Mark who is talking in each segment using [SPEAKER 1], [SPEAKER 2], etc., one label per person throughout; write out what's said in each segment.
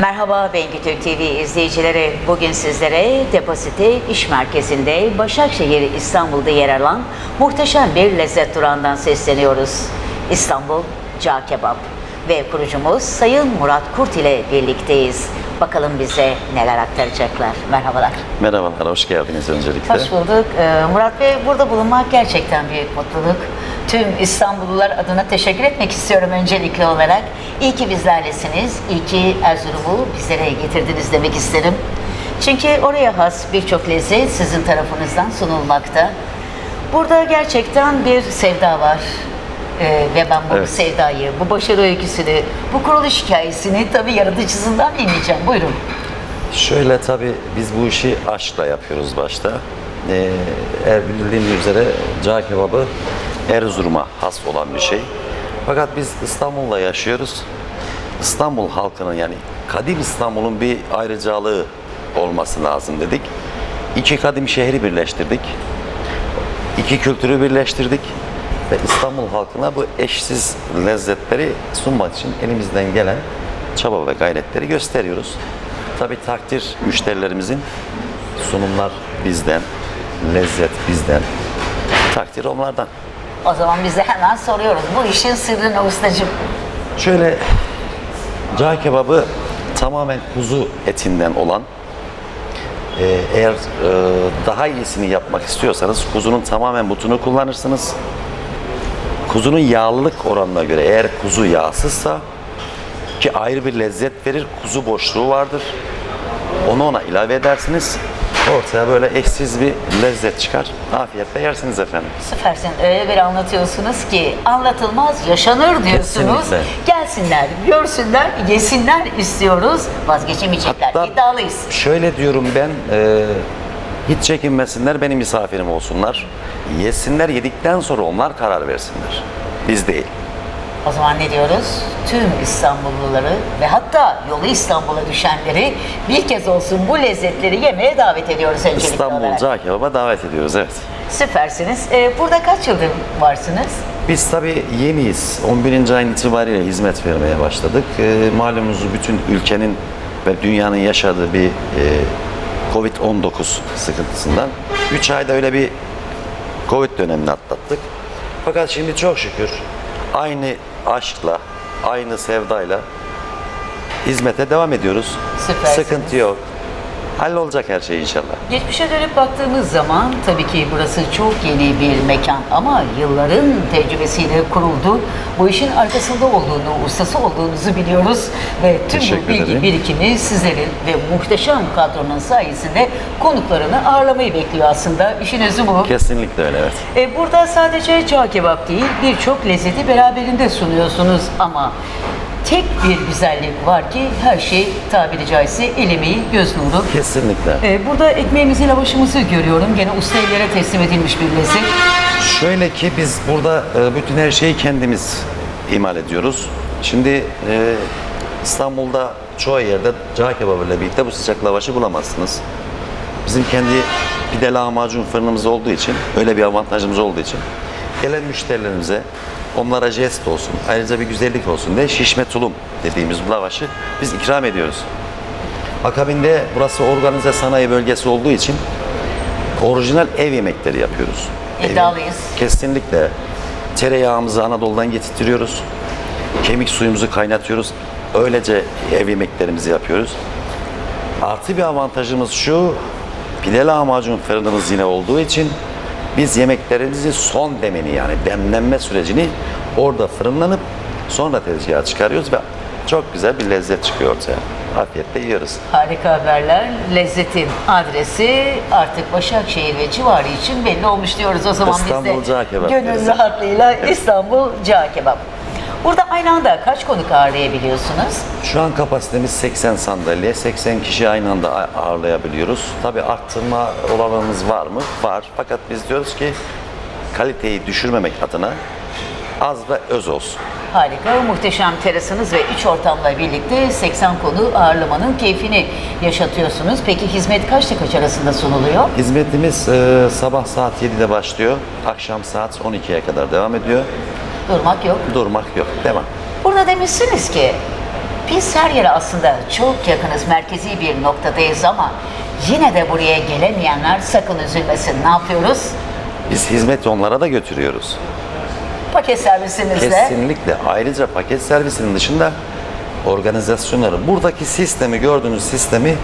[SPEAKER 1] Merhaba Bengü TV izleyicileri. Bugün sizlere Depozite İş Merkezi'nde Başakşehir İstanbul'da yer alan muhteşem bir lezzet durağından sesleniyoruz. İstanbul Cağ Kebap ve kurucumuz Sayın Murat Kurt ile birlikteyiz. Bakalım bize neler aktaracaklar. Merhabalar.
[SPEAKER 2] Merhabalar, hoş geldiniz öncelikle.
[SPEAKER 1] Hoş bulduk. Ee, Murat Bey burada bulunmak gerçekten büyük mutluluk. Tüm İstanbullular adına teşekkür etmek istiyorum öncelikli olarak. İyi ki bizlerlesiniz. İyi ki Erzurum'u bizlere getirdiniz demek isterim. Çünkü oraya has birçok lezzet sizin tarafınızdan sunulmakta. Burada gerçekten bir sevda var. Ee, ve ben bu
[SPEAKER 2] Evet.
[SPEAKER 1] sevdayı, bu başarı öyküsünü, bu kuruluş hikayesini tabii yaratıcısından dinleyeceğim. Buyurun.
[SPEAKER 2] Şöyle tabii biz bu işi aşkla yapıyoruz başta. Ee, eğer bildiğiniz üzere cağ kebabı Erzurum'a has olan bir şey. Fakat biz İstanbul'da yaşıyoruz. İstanbul halkının yani kadim İstanbul'un bir ayrıcalığı olması lazım dedik. İki kadim şehri birleştirdik. İki kültürü birleştirdik ve İstanbul halkına bu eşsiz lezzetleri sunmak için elimizden gelen çaba ve gayretleri gösteriyoruz. Tabi takdir müşterilerimizin sunumlar bizden, lezzet bizden, takdir onlardan.
[SPEAKER 1] O zaman biz de hemen soruyoruz. Bu işin sırrını ustacığım.
[SPEAKER 2] Şöyle cağ kebabı tamamen kuzu etinden olan e, eğer e, daha iyisini yapmak istiyorsanız kuzunun tamamen butunu kullanırsınız. Kuzunun yağlılık oranına göre eğer kuzu yağsızsa ki ayrı bir lezzet verir, kuzu boşluğu vardır. Onu ona ilave edersiniz. Ortaya böyle eşsiz bir lezzet çıkar. Afiyetle yersiniz efendim.
[SPEAKER 1] Süpersin. Öyle bir anlatıyorsunuz ki anlatılmaz yaşanır diyorsunuz.
[SPEAKER 2] Kesinlikle.
[SPEAKER 1] Gelsinler, görsünler, yesinler istiyorlar. Vazgeçemeyecekler.
[SPEAKER 2] Hatta-
[SPEAKER 1] İddialıyız.
[SPEAKER 2] Şöyle diyorum ben, e, hiç çekinmesinler, benim misafirim olsunlar. Yesinler, yedikten sonra onlar karar versinler. Biz değil.
[SPEAKER 1] O zaman ne diyoruz? Tüm İstanbulluları ve hatta yolu İstanbul'a düşenleri bir kez olsun bu lezzetleri yemeye davet ediyoruz öncelikle
[SPEAKER 2] İstanbul
[SPEAKER 1] olarak.
[SPEAKER 2] Cağ Kebap'a davet ediyoruz, evet.
[SPEAKER 1] Süpersiniz. Ee, burada kaç yıldır varsınız?
[SPEAKER 2] Biz tabii yeniyiz. 11. ayın itibariyle hizmet vermeye başladık. E, malumunuz bütün ülkenin ve dünyanın yaşadığı bir e, Covid-19 sıkıntısından 3 ayda öyle bir Covid dönemini atlattık. Fakat şimdi çok şükür aynı aşkla, aynı sevdayla hizmete devam ediyoruz.
[SPEAKER 1] Süpersiniz.
[SPEAKER 2] Sıkıntı yok. Hallolacak her şey inşallah.
[SPEAKER 1] Geçmişe dönüp baktığımız zaman tabii ki burası çok yeni bir mekan ama yılların tecrübesiyle kuruldu. Bu işin arkasında olduğunu, ustası olduğunuzu biliyoruz ve tüm bu
[SPEAKER 2] Teşekkür
[SPEAKER 1] bilgi
[SPEAKER 2] ederim.
[SPEAKER 1] birikimi sizlerin ve muhteşem kadronun sayesinde konuklarını ağırlamayı bekliyor aslında. İşin özü bu.
[SPEAKER 2] Kesinlikle öyle evet.
[SPEAKER 1] E, burada sadece cağ kebap değil, birçok lezzeti beraberinde sunuyorsunuz ama tek bir güzellik var ki her şey tabiri caizse el emeği, göz nuru.
[SPEAKER 2] Kesinlikle.
[SPEAKER 1] Ee, burada ekmeğimizi, lavaşımızı görüyorum. Gene usta ellere teslim edilmiş bir lezzet.
[SPEAKER 2] Şöyle ki biz burada e, bütün her şeyi kendimiz imal ediyoruz. Şimdi e, İstanbul'da çoğu yerde cağ kebabı ile birlikte bu sıcak lavaşı bulamazsınız. Bizim kendi pide lahmacun fırınımız olduğu için, öyle bir avantajımız olduğu için gelen müşterilerimize onlara jest olsun, ayrıca bir güzellik olsun diye şişme tulum dediğimiz bu lavaşı biz ikram ediyoruz. Akabinde burası organize sanayi bölgesi olduğu için orijinal ev yemekleri yapıyoruz. Ev
[SPEAKER 1] İddialıyız.
[SPEAKER 2] Kesinlikle. Tereyağımızı Anadolu'dan getirtiyoruz. Kemik suyumuzu kaynatıyoruz. Öylece ev yemeklerimizi yapıyoruz. Artı bir avantajımız şu, pide lahmacun fırınımız yine olduğu için biz yemeklerimizi son demeni yani demlenme sürecini orada fırınlanıp sonra tezgaha çıkarıyoruz ve çok güzel bir lezzet çıkıyor ortaya. Afiyetle yiyoruz.
[SPEAKER 1] Harika haberler. Lezzetin adresi artık Başakşehir ve civarı için belli olmuş diyoruz o zaman
[SPEAKER 2] İstanbul
[SPEAKER 1] biz de.
[SPEAKER 2] Cağ Kebap
[SPEAKER 1] Gönül
[SPEAKER 2] deriz.
[SPEAKER 1] rahatlığıyla İstanbul Cağ Kebap. Burada aynı anda kaç konuk ağırlayabiliyorsunuz?
[SPEAKER 2] Şu an kapasitemiz 80 sandalye, 80 kişi aynı anda ağırlayabiliyoruz. Tabii arttırma olanımız var mı? Var. Fakat biz diyoruz ki kaliteyi düşürmemek adına az ve öz olsun.
[SPEAKER 1] Harika, muhteşem terasınız ve iç ortamla birlikte 80 konu ağırlamanın keyfini yaşatıyorsunuz. Peki hizmet kaçta kaç arasında sunuluyor?
[SPEAKER 2] Hizmetimiz e, sabah saat 7'de başlıyor, akşam saat 12'ye kadar devam ediyor.
[SPEAKER 1] Durmak yok.
[SPEAKER 2] Durmak yok, devam.
[SPEAKER 1] Burada demişsiniz ki Biz her yere aslında çok yakınız, merkezi bir noktadayız ama yine de buraya gelemeyenler sakın üzülmesin. Ne yapıyoruz?
[SPEAKER 2] Biz hizmeti onlara da götürüyoruz.
[SPEAKER 1] Paket servisimizle.
[SPEAKER 2] Kesinlikle. Ayrıca paket servisinin dışında organizasyonları, buradaki sistemi, gördüğünüz sistemi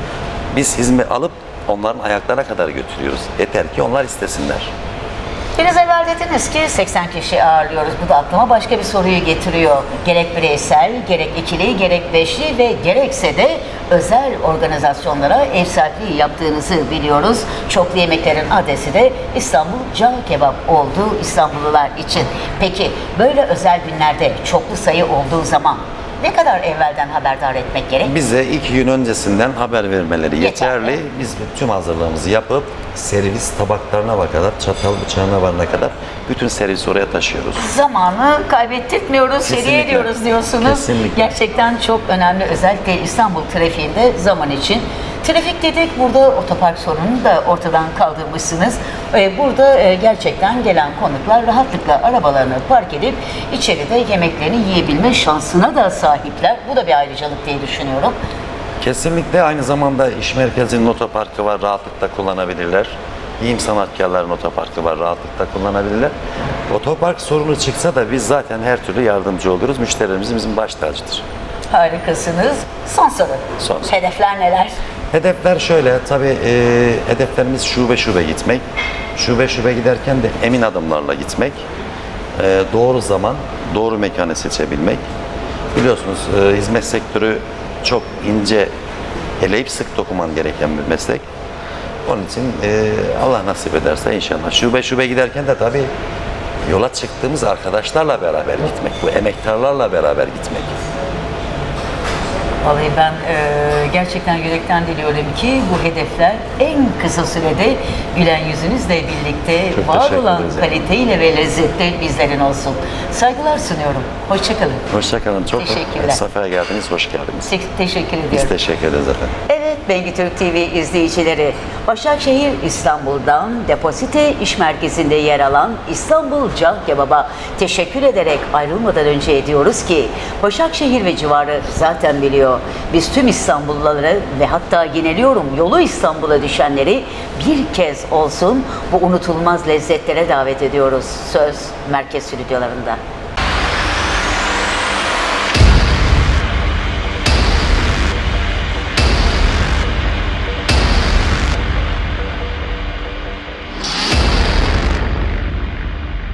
[SPEAKER 2] biz hizmet alıp onların ayaklarına kadar götürüyoruz. Yeter ki onlar istesinler.
[SPEAKER 1] Biraz evvel dediniz ki 80 kişi ağırlıyoruz. Bu da aklıma başka bir soruyu getiriyor. Gerek bireysel, gerek ikili, gerek beşli ve gerekse de özel organizasyonlara ev sahipliği yaptığınızı biliyoruz. Çoklu yemeklerin adresi de İstanbul Cağ Kebap oldu İstanbullular için. Peki böyle özel günlerde çoklu sayı olduğu zaman ne kadar evvelden haberdar etmek gerek?
[SPEAKER 2] Bize iki gün öncesinden haber vermeleri
[SPEAKER 1] Yeterli.
[SPEAKER 2] yeterli. Biz tüm hazırlığımızı yapıp servis tabaklarına kadar, çatal bıçağına varana kadar bütün servisi oraya taşıyoruz.
[SPEAKER 1] zamanı kaybettirmiyoruz, seri
[SPEAKER 2] Kesinlikle.
[SPEAKER 1] ediyoruz diyorsunuz.
[SPEAKER 2] Kesinlikle.
[SPEAKER 1] Gerçekten çok önemli özellikle İstanbul trafiğinde zaman için. Trafik dedik burada otopark sorununu da ortadan kaldırmışsınız. Ee, Burada e, gerçekten gelen konuklar rahatlıkla arabalarını park edip içeride yemeklerini yiyebilme şansına da sahipler. Bu da bir ayrıcalık diye düşünüyorum.
[SPEAKER 2] Kesinlikle aynı zamanda iş merkezinin otoparkı var, rahatlıkla kullanabilirler. Giyim sanatkarların otoparkı var, rahatlıkla kullanabilirler. Otopark sorunu çıksa da biz zaten her türlü yardımcı oluruz. Müşterilerimizin bizim baş tacıdır.
[SPEAKER 1] Harikasınız. Son soru.
[SPEAKER 2] Son soru.
[SPEAKER 1] Hedefler neler?
[SPEAKER 2] Hedefler şöyle, tabii e, hedeflerimiz şube şube gitmek. Şube şube giderken de emin adımlarla gitmek. E, doğru zaman, doğru mekanı seçebilmek. Biliyorsunuz e, hizmet sektörü çok ince, eleyip sık dokuman gereken bir meslek. Onun için e, Allah nasip ederse inşallah şube şube giderken de tabii yola çıktığımız arkadaşlarla beraber gitmek, bu emektarlarla beraber gitmek.
[SPEAKER 1] Vallahi ben e, gerçekten yürekten diliyorum ki bu hedefler en kısa sürede gülen yüzünüzle birlikte
[SPEAKER 2] Çok
[SPEAKER 1] var
[SPEAKER 2] teşekkür
[SPEAKER 1] olan
[SPEAKER 2] ederiz.
[SPEAKER 1] kaliteyle ve lezzette bizlerin olsun. Saygılar sunuyorum. Hoşçakalın.
[SPEAKER 2] Hoşçakalın. Çok
[SPEAKER 1] Teşekkürler.
[SPEAKER 2] sefaya geldiniz, hoş geldiniz.
[SPEAKER 1] Te- teşekkür ediyorum.
[SPEAKER 2] Biz teşekkür ederiz efendim.
[SPEAKER 1] Evet Bengi Türk TV izleyicileri, Başakşehir İstanbul'dan Depozite İş Merkezi'nde yer alan İstanbul Cağ Kebap'a teşekkür ederek ayrılmadan önce ediyoruz ki Başakşehir ve civarı zaten biliyor. Biz tüm İstanbulluları ve hatta yineliyorum yolu İstanbul'a düşenleri bir kez olsun bu unutulmaz lezzetlere davet ediyoruz. Söz Merkez Stüdyolarında.